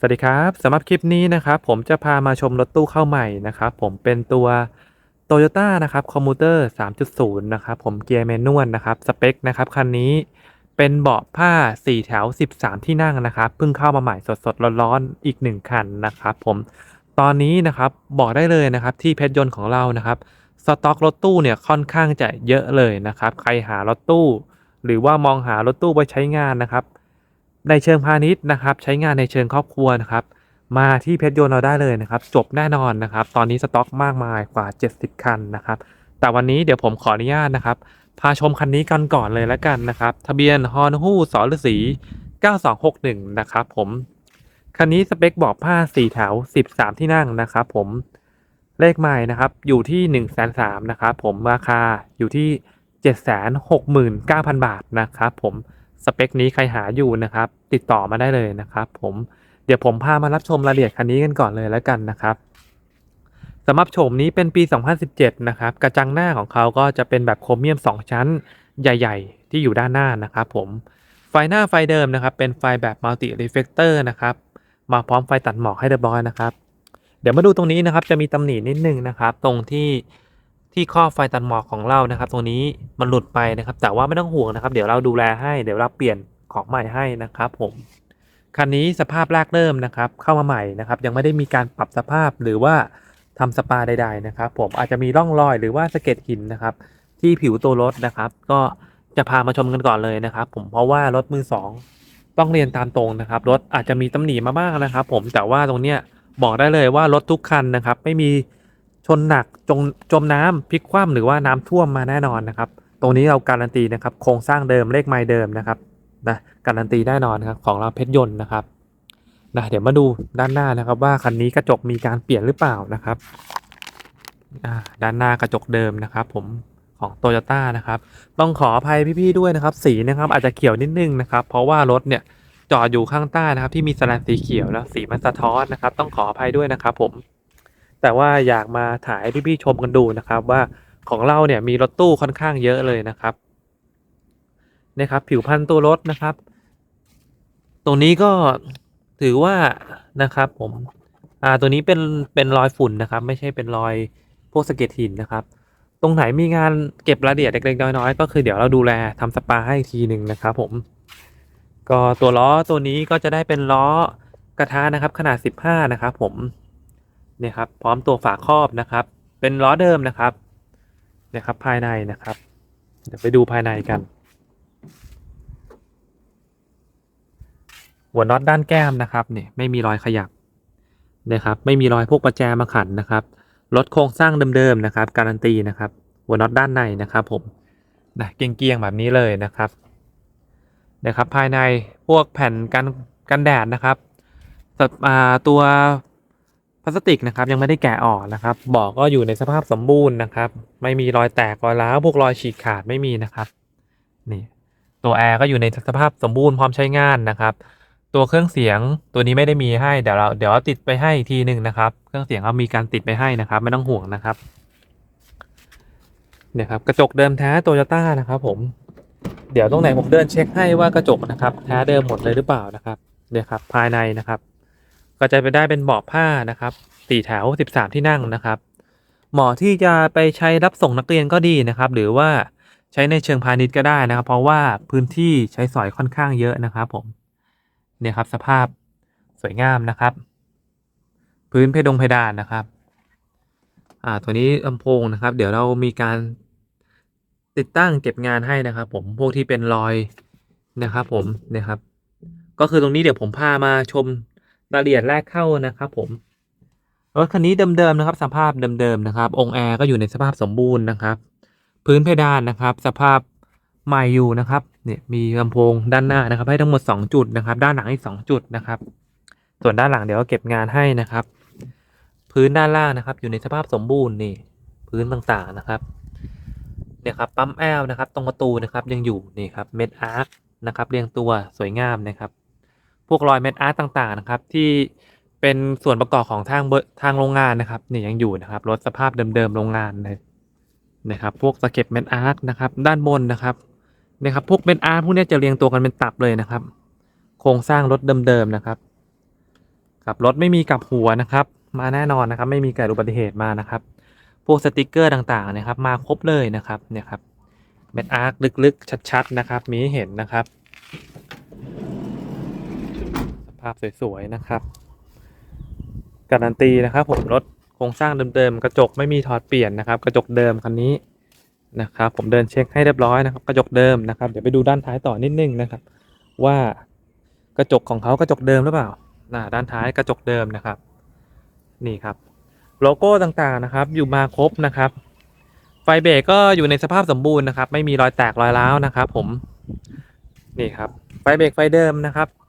สวัสดีครับสำหรับคลิปนี้นะครับผมจะพามาชมรถตู้เข้าใหม่นะครับผมเป็นตัว Toyota นะครับ Commuter 3.0 นะครับผมเกียร์แมนนวลนะครับสเปคนะครับคันนี้เป็นเบาะผ้า 4 แถว 13 ที่นั่งนะครับเพิ่งเข้ามาใหม่สดๆร้อนๆอีก 1 คันนะครับผมตอนนี้นะครับบอกได้เลยนะครับที่เพชรยนต์ของเรานะครับสต็อกรถตู้เนี่ยค่อนข้างจะเยอะเลยนะครับใครหารถตู้ หรือว่ามองหารถตู้ไว้ใช้งานนะครับ ในเชิงพาณิชย์นะครับ ใช้งานในเชิงครอบครัวนะครับ มาที่เพชรยนต์เราได้เลยนะครับ จบแน่นอนนะครับ ตอนนี้สต็อกมากมายกว่า 70 คันนะครับ แต่วันนี้เดี๋ยวผมขออนุญาตนะครับ พาชมคันนี้กันก่อนเลยแล้วกันนะครับ ทะเบียนฮอนฮู้สอฤษี9261 นะครับผมคันนี้สเปคบอกผ้า4แถว 13 ที่นั่งนะครับผมเลขใหม่นะครับอยู่ที่1 3 0 0 0นะครับผมราคาอยู่ที่ 769,000 บาทนะครับผม สเปคนี้ใครหาอยู่นะครับ ติดต่อมาได้เลยนะครับ ผมเดี๋ยวผมพามารับชมรายละเอียดคันนี้กันก่อนเลยแล้วกันนะครับสำหรับโฉมนี้เป็นปี 2017 นะครับ กระจังหน้าของเขาก็จะเป็นแบบโครเมียม 2 ชั้นใหญ่ ๆ ที่อยู่ด้านหน้านะครับผมไฟหน้าไฟเดิมนะครับ เป็นไฟแบบมัลติรีเฟกเตอร์นะครับ มาพร้อมไฟตัดหมอกให้เรียบร้อยนะครับ เดี๋ยวมาดูตรงนี้นะครับ จะมีตำหนินิดนึงนะครับ ตรงที่ ที่ข้อไฟตัดหมอกของเรานะครับตรงนี้มันหลุดไปนะครับ แต่ว่าไม่ต้องห่วงนะครับ เดี๋ยวเราดูแลให้เดี๋ยวเราเปลี่ยนของใหม่ให้นะครับผมคันนี้สภาพแรกเริ่มนะครับ เข้ามาใหม่นะครับ ยังไม่ได้มีการปรับสภาพหรือว่าทำสปาใด ๆนะครับ ผมอาจจะมีร่องรอยหรือว่าสะเก็ดหินนะครับ ที่ผิวตัวรถนะครับ ก็จะพามาชมกันก่อนเลยนะครับ ผมเพราะว่ารถมือสองต้องเรียนตามตรงนะครับ รถอาจจะมีตำหนิมาบ้างนะครับ ผมแต่ว่าตรงเนี้ยบอกได้เลยว่ารถทุกคันนะครับ ไม่มี ชนหนักจงจมน้ำพลิกคว่ำหรือว่าน้ำท่วมมาแน่นอนนะครับ ตรงนี้เราการันตีนะครับ โครงสร้างเดิมเลขไมล์เดิมนะครับนะการันตีแน่นอนครับของเราเพชรยนต์นะครับนะเดี๋ยวมาดูด้านหน้านะครับ ว่าคันนี้กระจกมีการเปลี่ยนหรือเปล่านะครับอ่าด้านหน้ากระจกเดิมนะครับ ผมของโตโยต้านะครับ ต้องขออภัยพี่ๆด้วยนะครับ สีนะครับอาจจะเขียวนิดนึงนะครับ เพราะว่ารถเนี่ยจอดอยู่ข้างใต้นะครับ ที่มีสแลนสีเขียวแล้วสีมันสะท้อนนะครับ ต้องขออภัยด้วยนะครับ ผม แต่ว่าอยากมาถ่ายให้พี่ๆชมกันดูนะครับ ว่าของเราเนี่ยมีรถตู้ค่อนข้างเยอะเลยนะครับนะครับ ผิวพันธุ์ตัวรถนะครับ ตรงนี้ก็ถือว่านะครับผมอ่าตัวนี้เป็นเป็นรอยฝุ่นนะครับ ไม่ใช่เป็นรอยพวกสะเก็ดหินนะครับ ตรงไหนมีงานเก็บรายละเอียดเล็กๆน้อยๆก็คือเดี๋ยวเราดูแลทำสปาให้อีกทีหนึ่งนะครับ ผม ก็ตัวล้อตัวนี้ก็จะได้เป็นล้อกระทะนะครับ ขนาด 15 นะครับ ผม นี่ยครับพร้อมตัวฝาครอบนะครับ เป็นล้อเดิมนะครับเนี่ยครับภายในนะครับ เดี๋ยวไปดูภายในกัน หัวน็อตด้านแก้มนะครับเนี่ยไม่มีรอยขยับนะครับ ไม่มีรอยพวกประแจมาขันนะครับรถโครงสร้างเดิมๆนะครับ การันตีนะครับ หัวน็อตด้านในนะครับ ผมนะเกียงๆแบบนี้เลยนะครับนะครับ ภายในพวกแผ่นกันกันแดดนะครับตัว พลาสติกนะครับยังไม่ได้แกะออกนะครับเบอกก็อยู่ในสภาพสมบูรณ์นะครับ ไม่มีรอยแตกรอยร้าวพวกรอยฉีกขาดไม่มีนะครับนี่ตัวแอร์ก็อยู่ในสภาพสมบูรณ์พร้อมใช้งานนะครับ ตัวเครื่องเสียงตัวนี้ไม่ได้มีให้เดี๋ยวเราเดี๋ยวติดไปให้อีกทีหนึ่งนะครับ เครื่องเสียงเรามีการติดไปให้นะครับ ไม่ต้องห่วงนะครับเนี่ยครับกระจกเดิมแท้โตโยต้านะครับผมเดี๋ยวตรงไหนผมเดินเช็คให้ว่ากระจกนะครับ แท้เดิมหมดเลยหรือเปล่านะครับเนี่ยครับภายในนะครับ ก็จะไปได้เป็นเบาะผ้านะครับสี่แถวสิบสามที่นั่งนะครับเหมาะที่จะไปใช้รับส่งนักเรียนก็ดีนะครับ หรือว่าใช้ในเชิงพาณิชย์ก็ได้นะครับ เพราะว่าพื้นที่ใช้สอยค่อนข้างเยอะนะครับ ผมเนี่ยครับสภาพสวยงามนะครับ พื้นเพดงเพดานนะครับ อ่าตัวนี้ลำโพงนะครับ เดี๋ยวเรามีการติดตั้งเก็บงานให้นะครับ ผมพวกที่เป็นรอยนะครับ ผมเนี่ยครับ ก็คือตรงนี้เดี๋ยวผมพามาชม รายละเอียดแรกเข้านะครับผมรถคันนี้เดิมๆนะครับ สภาพเดิมๆนะครับ องแอร์ก็อยู่ในสภาพสมบูรณ์นะครับ พื้นเพดานนะครับ สภาพใหม่อยู่นะครับเนี่ยมีลำโพงด้านหน้านะครับ ให้ทั้งหมด 2 จุดนะครับ ด้านหลังอีก 2 จุดนะครับ ส่วนด้านหลังเดี๋ยวเก็บงานให้นะครับ พื้นด้านล่างนะครับ อยู่ในสภาพสมบูรณ์นี่ พื้นต่างๆนะครับเนี่ยครับปั๊มแอลนะครับ ตรงประตูนะครับ ยังอยู่นี่ครับเม็ดอาร์คนะครับ เรียงตัวสวยงามนะครับ พวกรอยเม็ดอาร์คต่างๆนะครับ ที่เป็นส่วนประกอบของทางทางโรงงานนะครับนี่ยังอยู่นะครับรถสภาพเดิมๆโรงงานเลยนะครับ พวกสเก็ตเม็ดอาร์คนะครับ ด้านบนนะครับนี่ครับ พวกเม็ดอาร์คพวกนี้จะเรียงตัวกันเป็นตับเลยนะครับ โครงสร้างรถเดิมๆนะครับนะครับรถไม่มีกับหัวนะครับ มาแน่นอนนะครับ ไม่มีเกิดอุบัติเหตุมานะครับ พวกสติกเกอร์ต่างๆนะครับ มาครบเลยนะครับเนี่ยครับเม็ดอาร์คลึกๆชัด ๆ นะครับ มีให้เห็นนะครับ สภาพสวยๆนะครับ การันตีนะครับ ผมรถโครงสร้างเดิมๆกระจกไม่มีถอดเปลี่ยนนะครับ กระจกเดิมคันนี้นะครับ ผมเดินเช็คให้เรียบร้อยนะครับ กระจกเดิมนะครับเดี๋ยวไปดูด้านท้ายต่อนิดนึงนะครับ ว่ากระจกของเขากระจกเดิมหรือเปล่าน่าด้านท้ายกระจกเดิมนะครับ นี่ครับ โลโก้ต่างๆนะครับ อยู่มาครบนะครับ ไฟเบรกก็อยู่ในสภาพสมบูรณ์นะครับ ไม่มีรอยแตกรอยร้าวนะครับ ผมนี่ครับไฟเบรกไฟเดิมนะครับนะครับ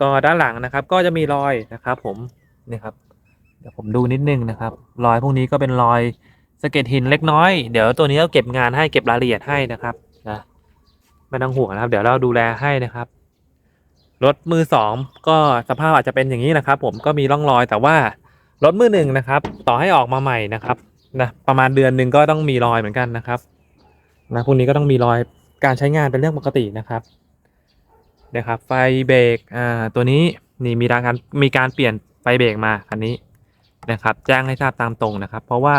ก็ด้านหลังนะครับ ก็จะมีรอยนะครับผมนี่ครับเดี๋ยวผมดูนิดนึงนะครับ รอยพวกนี้ก็เป็นรอยสะเก็ดหินเล็กน้อย เดี๋ยวตัวนี้เราเก็บงานให้เก็บรายละเอียดให้นะครับนะไม่ต้องห่วงนะครับ เดี๋ยวเราดูแลให้นะครับรถมือสองก็สภาพอาจจะเป็นอย่างนี้นะครับ ผมก็มีร่องรอยแต่ว่ารถมือหนึ่งนะครับ ต่อให้ออกมาใหม่นะครับนะประมาณเดือนหนึ่งก็ต้องมีรอยเหมือนกันนะครับนะพวกนี้ก็ต้องมีรอยการใช้งานเป็นเรื่องปกตินะครับ นะครับไฟเบรกอ่าตัวนี้นี่มีการมีการเปลี่ยนไฟเบรกมาคันนี้นะครับแจ้งให้ทราบตามตรงนะครับ เพราะว่า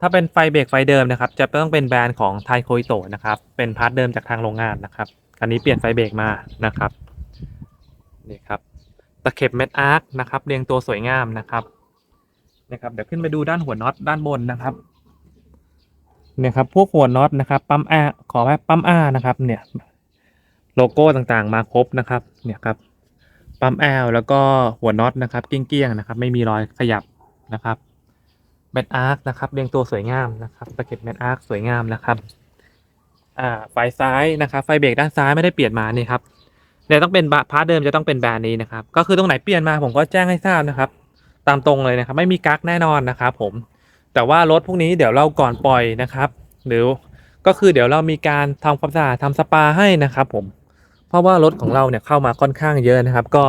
ถ้าเป็นไฟเบรกไฟเดิมนะครับ จะต้องเป็นแบรนด์ของไทโคอิโตะนะครับเป็นพาร์ทเดิมจากทางโรงงานนะครับคันนี้เปลี่ยนไฟเบรกมานะครับนี่ครับตะเข็บเม็ดอาร์คนะครับเรียงตัวสวยงามนะครับนะครับเดี๋ยวขึ้นไปดูด้านหัวน็อตด้านบนนะครับเนี่ยครับพวกหัวน็อตนะครับปั๊มอาขอไว้ปั๊มอานะครับเนี่ย โลโก้ต่างๆมาครบนะครับเนี่ยครับปั๊มแอลแล้วก็หัวน็อตนะครับเกี้ยงๆนะครับ ไม่มีรอยขยับนะครับเม็ดอาร์คนะครับเรียงตัวสวยงามนะครับตะเข็บเม็ดอาร์คสวยงามนะครับอ่าไฟซ้ายนะครับ ไฟเบรกด้านซ้ายไม่ได้เปลี่ยนมานี่ครับเนี่ยต้องเป็นพาร์ทเดิมจะต้องเป็นแบรนด์นี้นะครับ ก็คือตรงไหนเปลี่ยนมาผมก็แจ้งให้ทราบนะครับ ตามตรงเลยนะครับ ไม่มีกั๊กแน่นอนนะครับ ผม แต่ว่ารถพวกนี้เดี๋ยวเราก่อนปล่อยนะครับ หรือก็คือเดี๋ยวเรามีการทำความสะอาดทำสปาให้นะครับ ผม ราะว่ารถของเราเนี่ยเข้ามาค่อนข้างเยอะนะครับ ก็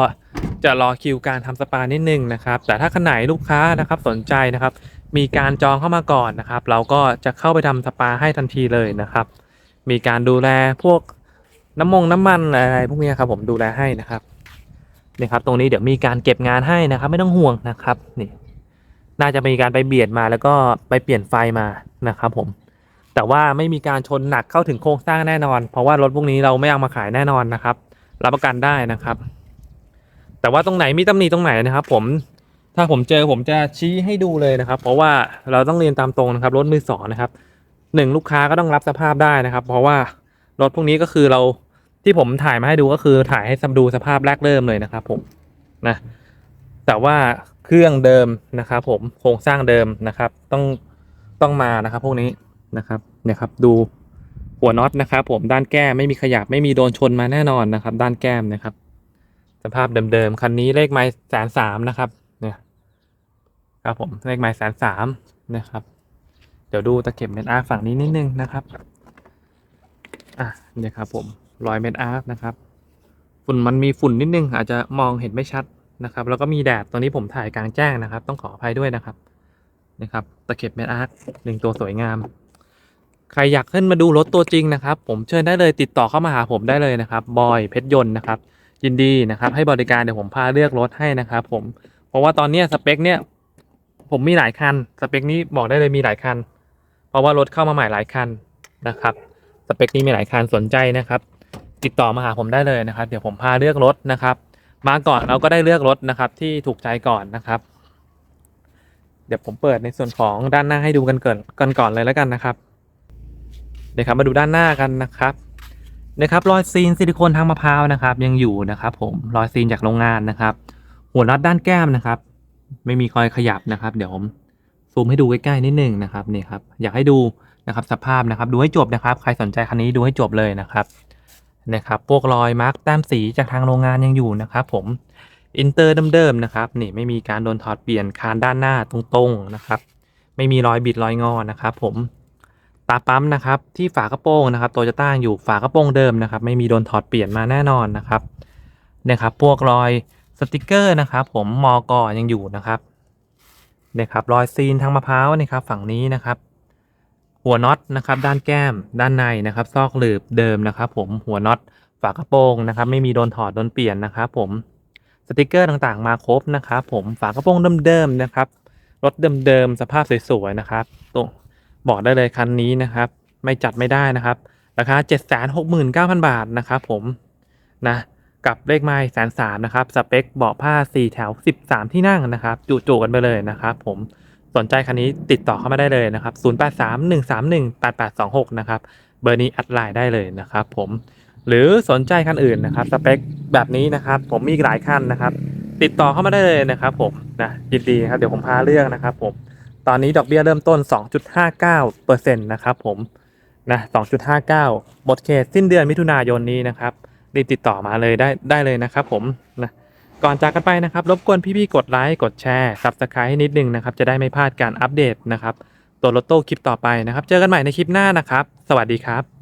จะรอคิวการทำสปานิดนึงนะครับ แต่ถ้าคันไหนลูกค้านะครับสนใจนะครับ มีการจองเข้ามาก่อนนะครับ เราก็จะเข้าไปทำสปาให้ทันทีเลยนะครับ มีการดูแลพวกน้ำมงน้ำมันอะไรพวกนี้ครับผมดูแลให้นะครับนี่ครับตรงนี้เดี๋ยวมีการเก็บงานให้นะครับ ไม่ต้องห่วงนะครับนี่น่าจะมีการไปเบียดมาแล้วก็ไปเปลี่ยนไฟมานะครับผม แต่ว่าไม่มีการชนหนักเข้าถึงโครงสร้างแน่นอน เพราะว่ารถพวกนี้เราไม่เอามาขายแน่นอนนะครับ รับประกันได้นะครับ แต่ว่าตรงไหนมีตำหนิตรงไหนนะครับ ผมถ้าผมเจอผมจะชี้ให้ดูเลยนะครับ เพราะว่าเราต้องเรียนตามตรงนะครับรถมือสองนะครับหนึ่งลูกค้าก็ต้องรับสภาพได้นะครับ เพราะว่ารถพวกนี้ก็คือเราที่ผมถ่ายมาให้ดูก็คือถ่ายให้สดูสภาพแรกเริ่มเลยนะครับ ผมนะ แต่ว่าเครื่องเดิมนะครับ ผมโครงสร้างเดิมนะครับ ต้องต้องมานะครับ พวกนี้ นะครับเนี่ยครับดูหัวน็อตนะครับผมด้านแก้มไม่มีขยับไม่มีโดนชนมาแน่นอนนะครับ ด้านแก้มนะครับ สภาพเดิมๆคันนี้เลขไม้แสนสามนะครับ เนี่ย ครับผมเลขไม้แสนสามนะครับ เดี๋ยวดูตะเข็บเม็ดอาร์ฝั่งนี้นิดนึงนะครับอะเนี่ยครับผมรอยเม็ดอาร์นะครับ ฝุ่นมันมีฝุ่นนิดนึง อาจจะมองเห็นไม่ชัดนะครับ แล้วก็มีแดดตอนนี้ผมถ่ายกลางแจ้งนะครับ ต้องขออภัยด้วยนะครับนะครับ ตะเข็บเม็ดอาร์หนึ่งตัวสวยงาม ใครอยากขึ้นมาดูรถตัวจริงนะครับ ผมเชิญได้เลยติดต่อเข้ามาหาผมได้เลยนะครับบอยเพชรยนต์นะครับยินดีนะครับ ให้บริการเดี๋ยวผมพาเลือกรถให้นะครับ ผมเพราะว่าตอนนี้สเปคเนี่ยผมมีหลายคันสเปคนี้บอกได้เลยมีหลายคัน เพราะว่ารถเข้ามาใหม่หลายคันนะครับสเปคนี้มีหลายคันสนใจนะครับ ติดต่อมาหาผมได้เลยนะครับ เดี๋ยวผมพาเลือกรถนะครับ มาก่อนเราก็ได้เลือกรถนะครับ ที่ถูกใจก่อนนะครับ เดี๋ยวผมเปิดในส่วนของด้านหน้าให้ดูกันเกินกันก่อนเลยแล้วกันนะครับ เดี๋ยวครับมาดูด้านหน้ากันนะครับนะครับรอยซีนซิลิโคนทางมะพร้าวนะครับ ยังอยู่นะครับ ผมรอยซีนจากโรงงานนะครับ หัวน็อตด้านแก้มนะครับ ไม่มีคอยขยับนะครับ เดี๋ยวผมซูมให้ดูใกล้ๆนิดนึงนะครับนี่ครับอยากให้ดูนะครับสภาพนะครับดูให้จบนะครับ ใครสนใจคันนี้ดูให้จบเลยนะครับนะครับพวกรอยมาร์กแต้มสีจากทางโรงงานยังอยู่นะครับ ผมอินเตอร์เดิมๆนะครับนี่ไม่มีการโดนถอดเปลี่ยนคานด้านหน้าตรงๆนะครับ ไม่มีรอยบิดรอยงอนะครับ ผม ตาปั๊มนะครับที่ฝากระโปรงนะครับโตโยต้าอยู่ฝากระโปรงเดิมนะครับ ไม่มีโดนถอดเปลี่ยนมาแน่นอนนะครับนะครับ พวกรอยสติกเกอร์นะครับ ผมมอกอยังอยู่นะครับเนี่ยครับรอยซีนทางมะพร้าวนี่ครับ ฝั่งนี้นะครับ หัวน็อตนะครับ ด้านแก้ม ด้านในนะครับ ซอกหลืบเดิมนะครับ ผมหัวน็อตฝากระโปรงนะครับ ไม่มีโดนถอดโดนเปลี่ยนนะครับ ผมสติกเกอร์ต่างๆ มาครบนะครับ ผมฝากระโปรงเดิมๆนะครับรถเดิมๆสภาพสวยๆนะครับตรง บอกได้เลยคันนี้นะครับ ไม่จัดไม่ได้นะครับ ราคา 769,000 บาทนะครับผมนะกับเลขไม้แสนสามนะครับ สเปคเบาะผ้า 4 แถว 13 ที่นั่งนะครับจุๆกันไปเลยนะครับผมสนใจคันนี้ติดต่อเข้ามาได้เลยนะครับ 0831318826 นะครับ เบอร์นี้แอดไลน์ได้เลยนะครับผมหรือสนใจคันอื่นนะครับ สเปคแบบนี้นะครับ ผมมีหลายคันนะครับ ติดต่อเข้ามาได้เลยนะครับ ผมนะยินดีครับเดี๋ยวผมพาเรื่องนะครับผม ตอนนี้ดอกเบี้ยเริ่มต้น 2.59%นะครับผมนะ2.59 หมดเขตสิ้นเดือนมิถุนายนนี้นะครับรีบติดต่อมาเลยได้ได้เลยนะครับผมนะก่อนจากกันไปนะครับ รบกวนพี่ๆกดไลค์กดแชร์ Subscribe ให้นิดนึงนะครับ จะได้ไม่พลาดการอัปเดตนะครับ ตัวลอตโต้คลิปต่อไปนะครับ เจอกันใหม่ในคลิปหน้านะครับ สวัสดีครับ